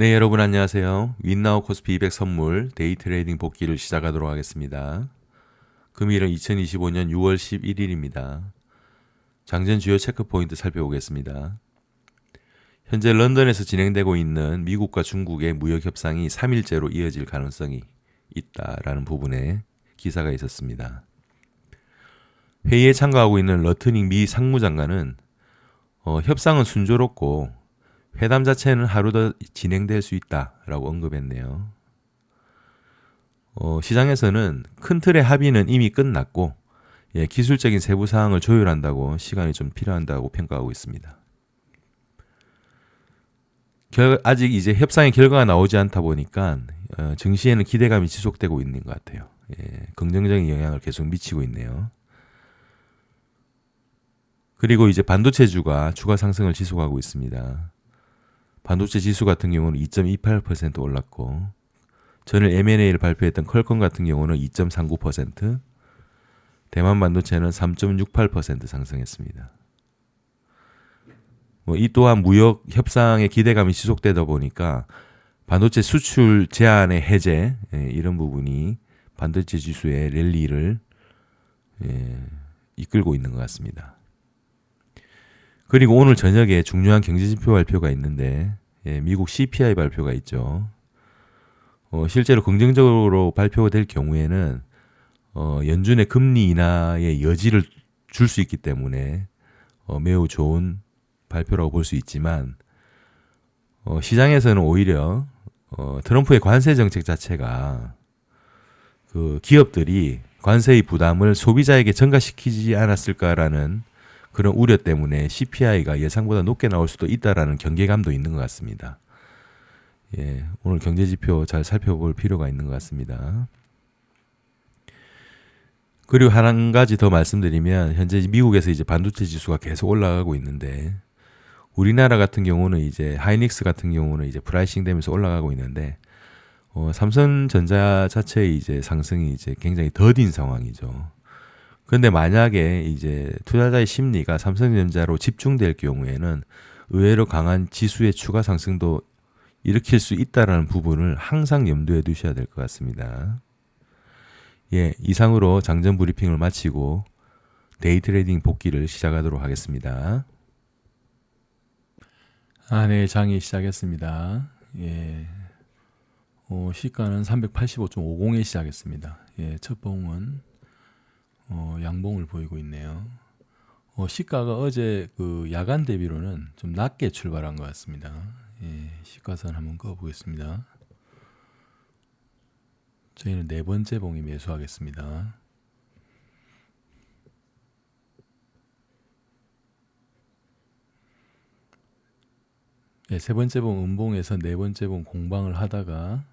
네, 여러분 안녕하세요. 윈나우 코스피 200 선물 데이 트레이딩 복귀를 시작하도록 하겠습니다. 금일은 2025년 6월 11일입니다. 장전 주요 체크 포인트 살펴보겠습니다. 현재 런던에서 진행되고 있는 미국과 중국의 무역 협상이 3일째로 이어질 가능성이 있다라는 부분에 기사가 있었습니다. 회의에 참가하고 있는 러트닝 미 상무장관은 어, 협상은 순조롭고 회담 자체는 하루 더 진행될 수 있다라고 언급했네요. 어, 시장에서는 큰 틀의 합의는 이미 끝났고 예, 기술적인 세부 사항을 조율한다고 시간이 좀 필요한다고 평가하고 있습니다. 결, 아직 이제 협상의 결과가 나오지 않다 보니까 어, 증시에는 기대감이 지속되고 있는 것 같아요. 예, 긍정적인 영향을 계속 미치고 있네요. 그리고 이제 반도체주가 추가 상승을 지속하고 있습니다. 반도체 지수 같은 경우는 2.28% 올랐고 전일 M&A를 발표했던 퀄컴 같은 경우는 2.39%, 대만 반도체는 3.68% 상승했습니다. 뭐 이 또한 무역 협상의 기대감이 지속되다 보니까 반도체 수출 제한의 해제 예, 이런 부분이 반도체 지수의 랠리를 예, 이끌고 있는 것 같습니다. 그리고 오늘 저녁에 중요한 경제지표 발표가 있는데 예, 미국 CPI 발표가 있죠. 어, 실제로 긍정적으로 발표될 경우에는 어, 연준의 금리 인하의 여지를 줄 수 있기 때문에 어, 매우 좋은 발표라고 볼 수 있지만 어, 시장에서는 오히려 어, 트럼프의 관세 정책 자체가 그 기업들이 관세의 부담을 소비자에게 전가시키지 않았을까라는 그런 우려 때문에 CPI가 예상보다 높게 나올 수도 있다라는 경계감도 있는 것 같습니다. 예, 오늘 경제 지표 잘 살펴볼 필요가 있는 것 같습니다. 그리고 한 가지 더 말씀드리면 현재 미국에서 이제 반도체 지수가 계속 올라가고 있는데 우리나라 같은 경우는 이제 하이닉스 같은 경우는 이제 프라이싱 되면서 올라가고 있는데 어, 삼성전자 자체의 이제 상승이 이제 굉장히 더딘 상황이죠. 근데 만약에 이제 투자자의 심리가 삼성전자로 집중될 경우에는 의외로 강한 지수의 추가 상승도 일으킬 수 있다라는 부분을 항상 염두에 두셔야 될 것 같습니다. 예, 이상으로 장전 브리핑을 마치고 데이 트레이딩 복귀를 시작하도록 하겠습니다. 아, 네, 장이 시작했습니다. 예. 어, 시가는 385.50에 시작했습니다. 예, 첫 봉은 어, 양봉을 보이고 있네요. 어, 시가가 어제 그 야간 대비로는 좀 낮게 출발한 것 같습니다. 예, 시가선 한번 꺼보겠습니다. 저희는 네 번째 봉이 매수하겠습니다. 예, 세 번째 봉 음봉에서 네 번째 봉 공방을 하다가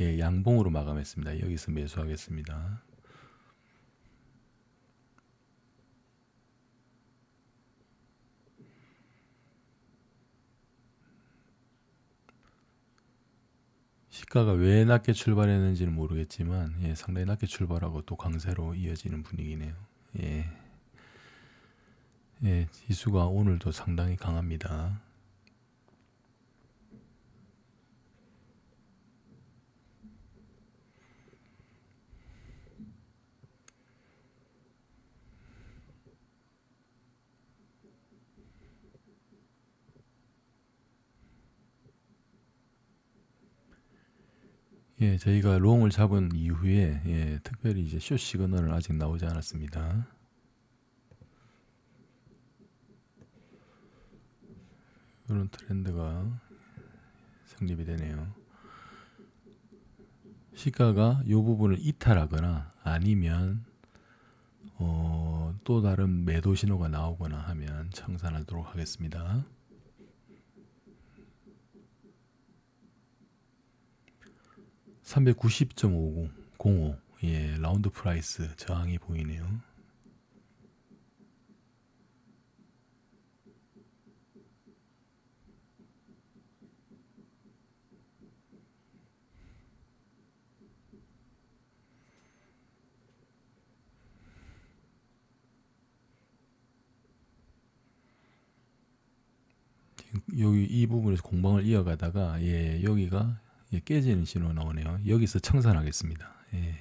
예, 양봉으로 마감했습니다. 여기서 매수하겠습니다. 시가가 왜 낮게 출발했는지는 모르겠지만 예, 상당히 낮게 출발하고 또 강세로 이어지는 분위기네요. 예. 예, 지수가 오늘도 상당히 강합니다. 예, 저희가 롱을 잡은 이후에 예, 특별히 이제 숏 시그널은 아직 나오지 않았습니다. 이런 트렌드가 성립이 되네요. 시가가 이 부분을 이탈하거나 아니면 어, 또 다른 매도 신호가 나오거나 하면 청산하도록 하겠습니다. 390.50, 예, 라운드 프라이스 저항이 보이네요. 여기 이 부분에서 공방을 이어가다가 예 여기가 예, 깨지는 신호 나오네요. 여기서 청산하겠습니다. 예.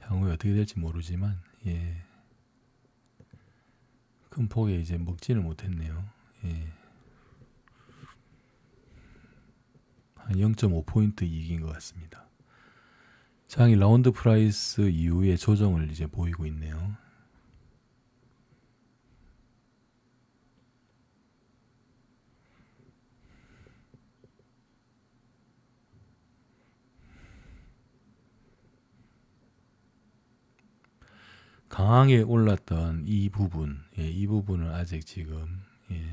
향후에 어떻게 될지 모르지만 예. 큰 폭에 이제 먹지는 못했네요. 예. 한 0.5포인트 이익인 것 같습니다. 장이 라운드 프라이스 이후에 조정을 이제 보이고 있네요. 강하게 올랐던 이 부분, 예, 이 부분은 아직 지금 예,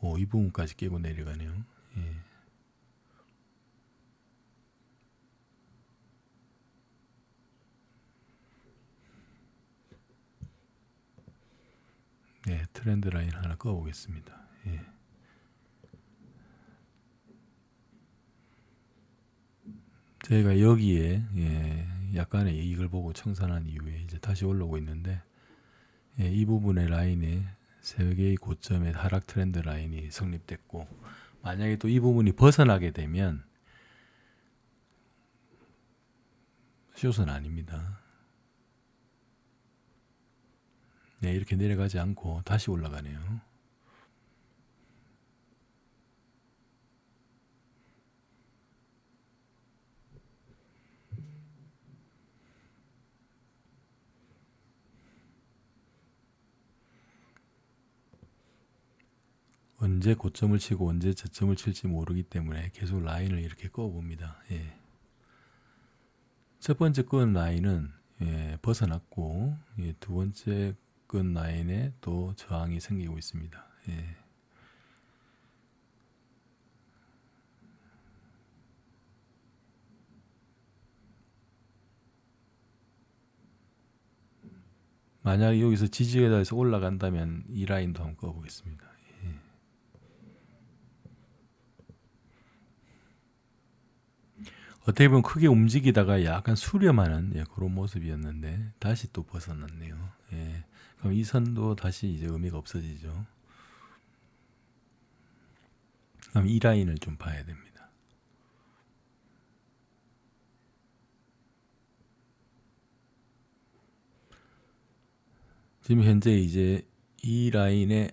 오, 이 부분까지 깨고 내려가네요. 예. 네, 트렌드 라인 하나 꺼보겠습니다. 예. 저희가 여기에 예, 약간의 이익을 보고 청산한 이후에 이제 다시 올라오고 있는데 예, 이 부분의 라인에 세 개의 고점의 하락 트렌드 라인이 성립됐고 만약에 또 이 부분이 벗어나게 되면 숏은 아닙니다. 네, 이렇게 내려가지 않고 다시 올라가네요. 언제 고점을 치고 언제 저점을 칠지 모르기 때문에 계속 라인을 이렇게 꺼봅니다. 예. 첫 번째 끈 라인은 예, 벗어났고 예, 두 번째 끈 라인에 또 저항이 생기고 있습니다. 예. 만약 여기서 지지에 대해서 올라간다면 이 라인도 한번 꺼보겠습니다. 어떻게 보면 크게 움직이다가 약간 수렴하는 예, 그런 모습이었는데 다시 또 벗어났네요. 예. 그럼 이 선도 다시 이제 의미가 없어지죠. 그럼 이 라인을 좀 봐야 됩니다. 지금 현재 이제 이 라인에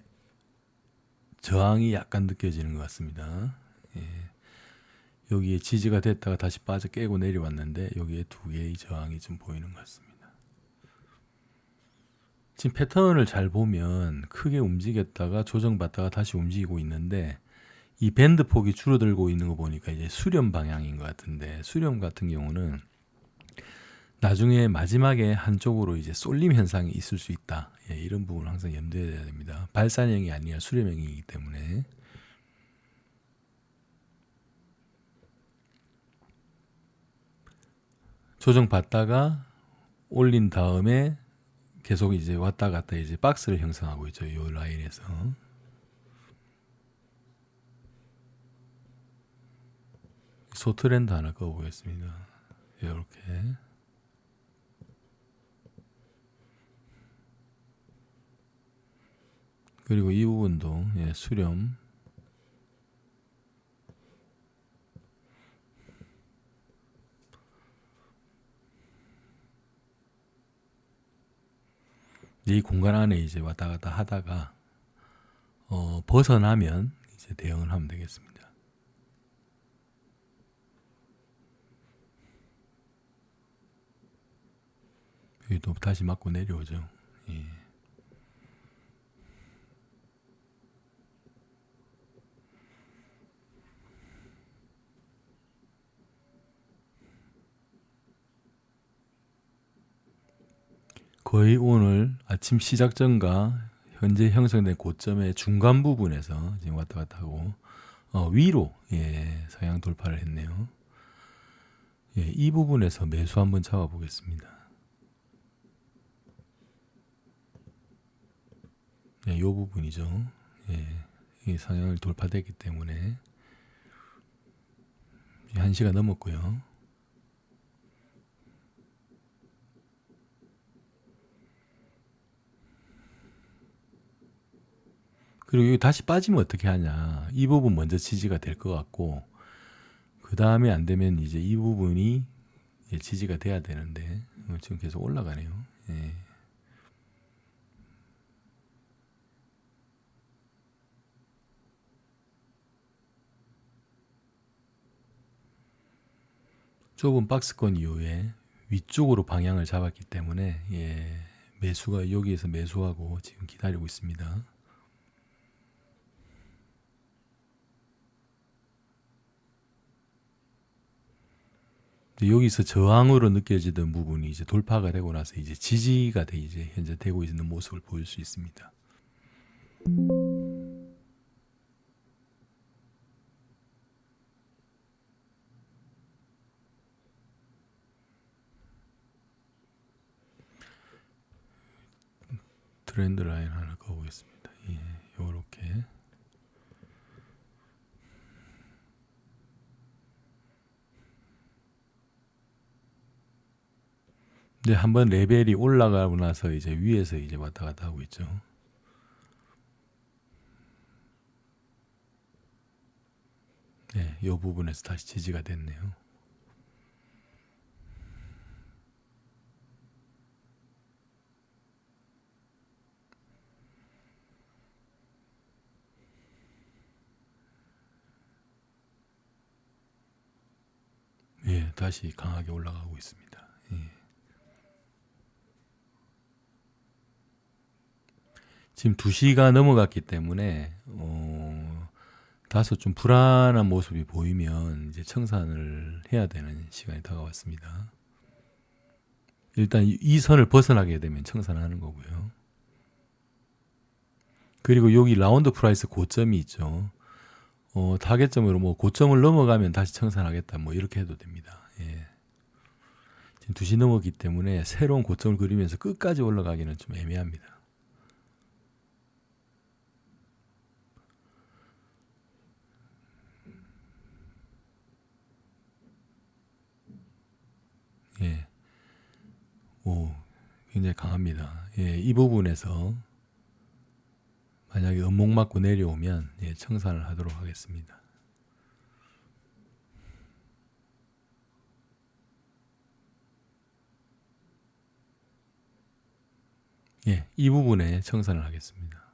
저항이 약간 느껴지는 것 같습니다. 예. 여기에 지지가 됐다가 다시 빠져 깨고 내려왔는데 여기에 두 개의 저항이 좀 보이는 것 같습니다. 지금 패턴을 잘 보면 크게 움직였다가 조정받다가 다시 움직이고 있는데 이 밴드 폭이 줄어들고 있는 거 보니까 이제 수렴 방향인 것 같은데 수렴 같은 경우는 나중에 마지막에 한쪽으로 이제 쏠림 현상이 있을 수 있다. 예, 이런 부분을 항상 염두에 둬야 됩니다. 발산형이 아니라 수렴형이기 때문에. 조정 받다가 올린 다음에 계속 이제 왔다 갔다 이제 박스를 형성하고 있죠. 이 라인에서. 소트렌드 하나 꺼보겠습니다. 이렇게. 그리고 이 부분도 예, 수렴 이 공간 안에 이제 왔다 갔다 하다가 어, 벗어나면 이제 대응을 하면 되겠습니다. 여기 또 다시 맞고 내려오죠. 예. 거의 오늘 아침 시작 전과 현재 형성된 고점의 중간 부분에서 지금 왔다 갔다 하고 어, 위로 예, 상향 돌파를 했네요. 예, 이 부분에서 매수 한번 잡아 보겠습니다. 예, 이 부분이죠. 예, 이 상향을 돌파됐기 때문에 1시가 넘었고요. 그리고 여기 다시 빠지면 어떻게 하냐. 이 부분 먼저 지지가 될 것 같고, 그 다음에 안 되면 이제 이 부분이 이제 지지가 돼야 되는데, 어, 지금 계속 올라가네요. 예. 좁은 박스권 이후에 위쪽으로 방향을 잡았기 때문에 예, 매수가 여기에서 매수하고 지금 기다리고 있습니다. 여기서 저항으로 느껴지던 부분이 이제 돌파가 되고 나서 이제 지지가 돼 이제 현재 되고 있는 모습을 보일 수 있습니다. 트렌드 라인 하나 그어보겠습니다. 예, 요렇게. 근데 한번 레벨이 올라가고 나서 이제 위에서 이제 왔다 갔다 하고 있죠. 네, 이 부분에서 다시 지지가 됐네요. 예, 다시 강하게 올라가고 있습니다. 예. 지금 2시가 넘어갔기 때문에 어, 다소 좀 불안한 모습이 보이면 이제 청산을 해야 되는 시간이 다가왔습니다. 일단 이- 이 선을 벗어나게 되면 청산하는 거고요. 그리고 여기 라운드 프라이스 고점이 있죠. 어, 타겟점으로 뭐 고점을 넘어가면 다시 청산하겠다 뭐 이렇게 해도 됩니다. 예. 지금 2시 넘었기 때문에 새로운 고점을 그리면서 끝까지 올라가기는 좀 애매합니다. 예. 오, 굉장히 강합니다. 예, 이 부분에서 만약에 음목 맞고 내려오면 예, 청산을 하도록 하겠습니다. 예, 이 부분에 청산을 하겠습니다.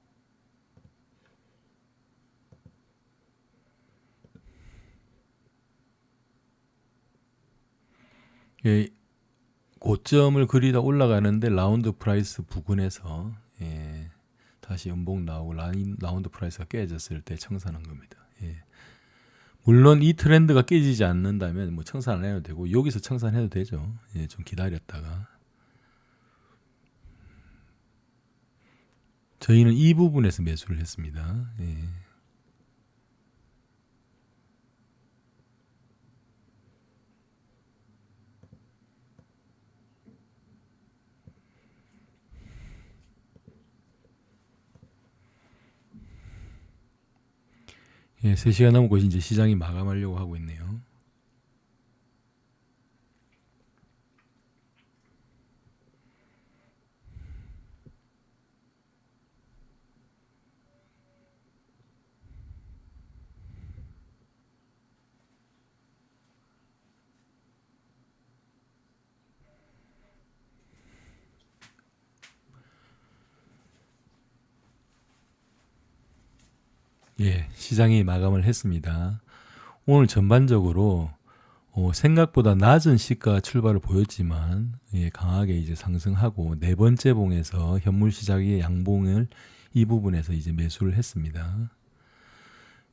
예, 고점을 그리다 올라가는데 라운드 프라이스 부근에서 예, 다시 연봉 나오고 라인, 라운드 프라이스가 깨졌을 때 청산한 겁니다. 예. 물론 이 트렌드가 깨지지 않는다면 뭐 청산 안 해도 되고 여기서 청산해도 되죠. 예, 좀 기다렸다가 저희는 이 부분에서 매수를 했습니다. 예. 예, 3시간 넘고 이제 시장이 마감하려고 하고 있네요. 예, 시장이 마감을 했습니다. 오늘 전반적으로 어, 생각보다 낮은 시가 출발을 보였지만 예, 강하게 이제 상승하고 네 번째 봉에서 현물 시장의 양봉을 이 부분에서 이제 매수를 했습니다.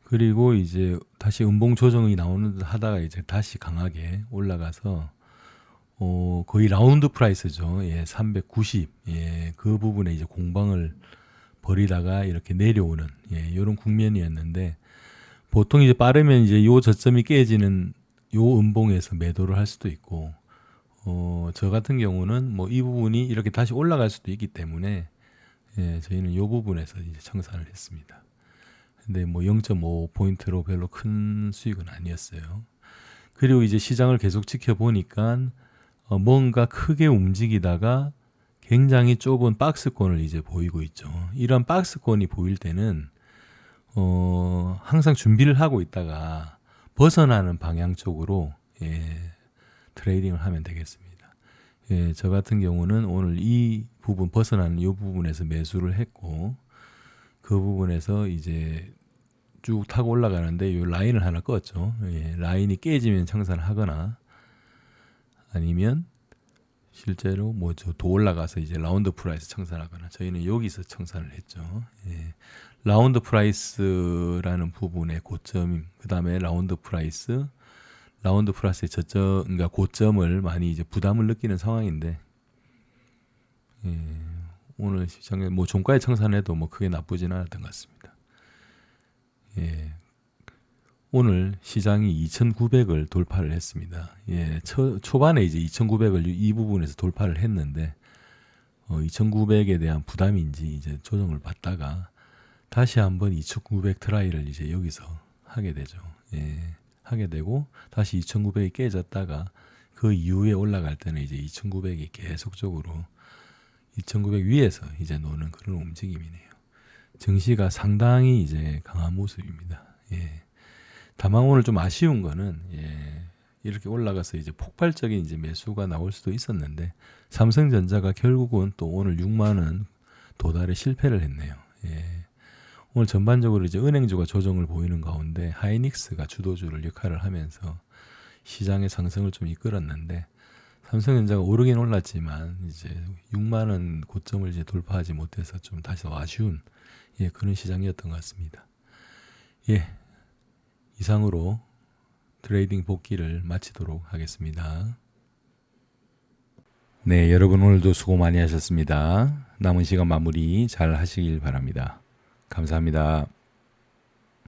그리고 이제 다시 음봉 조정이 나오는 듯 하다가 이제 다시 강하게 올라가서 어, 거의 라운드 프라이스죠. 예, 390. 예, 그 부분에 이제 공방을 버리다가 이렇게 내려오는 예, 이런 국면이었는데 보통 이제 빠르면 이제 요 저점이 깨지는 요 음봉에서 매도를 할 수도 있고 어, 저 같은 경우는 뭐 이 부분이 이렇게 다시 올라갈 수도 있기 때문에 예, 저희는 요 부분에서 이제 청산을 했습니다. 근데 뭐 0.5 포인트로 별로 큰 수익은 아니었어요. 그리고 이제 시장을 계속 지켜보니까 어, 뭔가 크게 움직이다가 굉장히 좁은 박스권을 이제 보이고 있죠. 이런 박스권이 보일 때는 어, 항상 준비를 하고 있다가 벗어나는 방향 쪽으로 예, 트레이딩을 하면 되겠습니다. 예, 저 같은 경우는 오늘 이 부분 벗어나는 이 부분에서 매수를 했고 그 부분에서 이제 쭉 타고 올라가는데 이 라인을 하나 껐죠. 예, 라인이 깨지면 청산을 하거나 아니면 실제로 뭐저 더 올라가서 이제 라운드 프라이스 청산하거나 저희는 여기서 청산을 했죠. 예. 라운드 프라이스라는 부분의 고점, 그 다음에 라운드 프라이스, 라운드 프라이스의 저점, 그러니까 고점을 많이 이제 부담을 느끼는 상황인데, 예, 오늘 시장에 뭐 종가에 청산해도 뭐 크게 나쁘진 않았던 것 같습니다. 예, 오늘 시장이 2,900을 돌파를 했습니다. 예, 초, 초반에 이제 2,900을 이 부분에서 돌파를 했는데, 어, 2,900에 대한 부담인지 이제 조정을 받다가 다시 한번 2,900 트라이를 이제 여기서 하게 되죠. 예, 하게 되고 다시 2,900이 깨졌다가 그 이후에 올라갈 때는 이제 2,900이 계속적으로 2,900 위에서 이제 노는 그런 움직임이네요. 증시가 상당히 이제 강한 모습입니다. 예. 다만 오늘 좀 아쉬운 거는 예, 이렇게 올라가서 이제 폭발적인 이제 매수가 나올 수도 있었는데 삼성전자가 결국은 또 오늘 6만 원 도달에 실패를 했네요. 예. 오늘 전반적으로 이제 은행주가 조정을 보이는 가운데 하이닉스가 주도주를 역할을 하면서 시장의 상승을 좀 이끌었는데 삼성전자가 오르긴 올랐지만 이제 6만 원 고점을 이제 돌파하지 못해서 좀 다시 더 아쉬운 예, 그런 시장이었던 것 같습니다. 예, 이상으로 트레이딩 복귀를 마치도록 하겠습니다. 네, 여러분 오늘도 수고 많이 하셨습니다. 남은 시간 마무리 잘 하시길 바랍니다. 감사합니다.